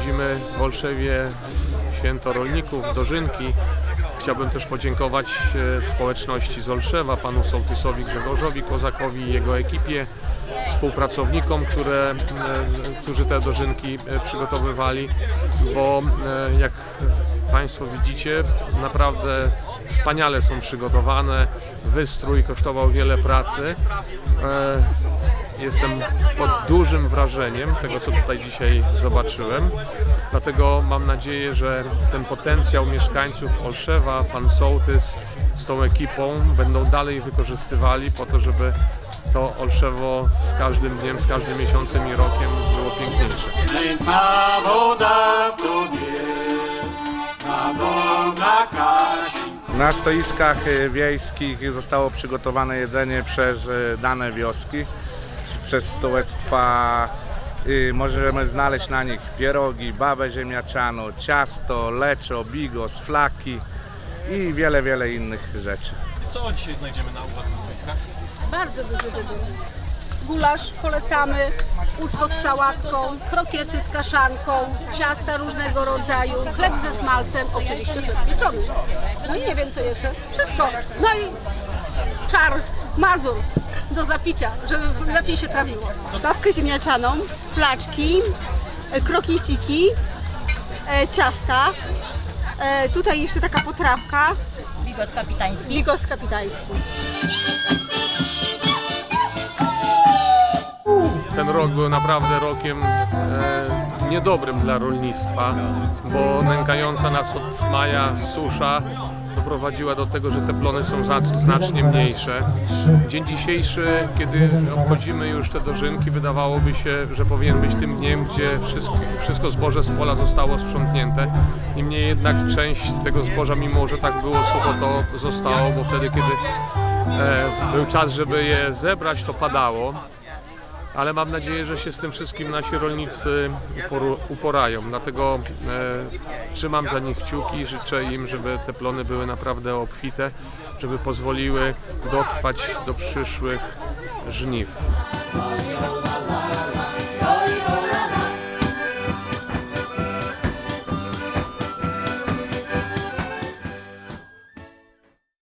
obchodzimy w Olszewie święto rolników, dożynki. Chciałbym też podziękować e, społeczności z Olszewa, panu sołtysowi Grzegorzowi Kozakowi i jego ekipie, współpracownikom, które, e, którzy te dożynki e, przygotowywali, bo jak Państwo widzicie, naprawdę wspaniale są przygotowane. Wystrój kosztował wiele pracy. E, Jestem pod dużym wrażeniem tego, co tutaj dzisiaj zobaczyłem. Dlatego mam nadzieję, że ten potencjał mieszkańców Olszewa, pan Sołtys z tą ekipą będą dalej wykorzystywali po to, żeby to Olszewo z każdym dniem, z każdym miesiącem i rokiem było piękniejsze. Piękna woda w tobie, na Boga. Na stoiskach wiejskich zostało przygotowane jedzenie przez y, dane wioski, przez stołectwa. y, Możemy znaleźć na nich pierogi, babę ziemniaczaną, ciasto, leczo, bigos, flaki i wiele, wiele innych rzeczy. Co dzisiaj znajdziemy na u Was na stoiskach? Bardzo duży wybór. Gulasz polecamy, uczko z sałatką, krokiety z kaszanką, ciasta różnego rodzaju, chleb ze smalcem, oczywiście chleb pieczony. No i nie wiem co jeszcze. Wszystko. No i czar, mazur do zapicia, żeby lepiej się trawiło. babkę ziemniaczaną, flaczki, e, krokieciki, e, ciasta. E, tutaj jeszcze taka potrawka, Bigos kapitański. bigos kapitański. Ten rok był naprawdę rokiem e, niedobrym dla rolnictwa, bo nękająca nas od maja susza doprowadziła do tego, że te plony są znacznie mniejsze. Dzień dzisiejszy, kiedy obchodzimy już te dożynki, wydawałoby się, że powinien być tym dniem, gdzie wszystko, wszystko zboże z pola zostało sprzątnięte. Niemniej jednak część tego zboża, mimo że tak było sucho, to zostało, bo wtedy, kiedy e, był czas, żeby je zebrać, to padało ale mam nadzieję, że się z tym wszystkim nasi rolnicy uporają. Dlatego e, trzymam za nich kciuki i życzę im, żeby te plony były naprawdę obfite, żeby pozwoliły dotrwać do przyszłych żniw.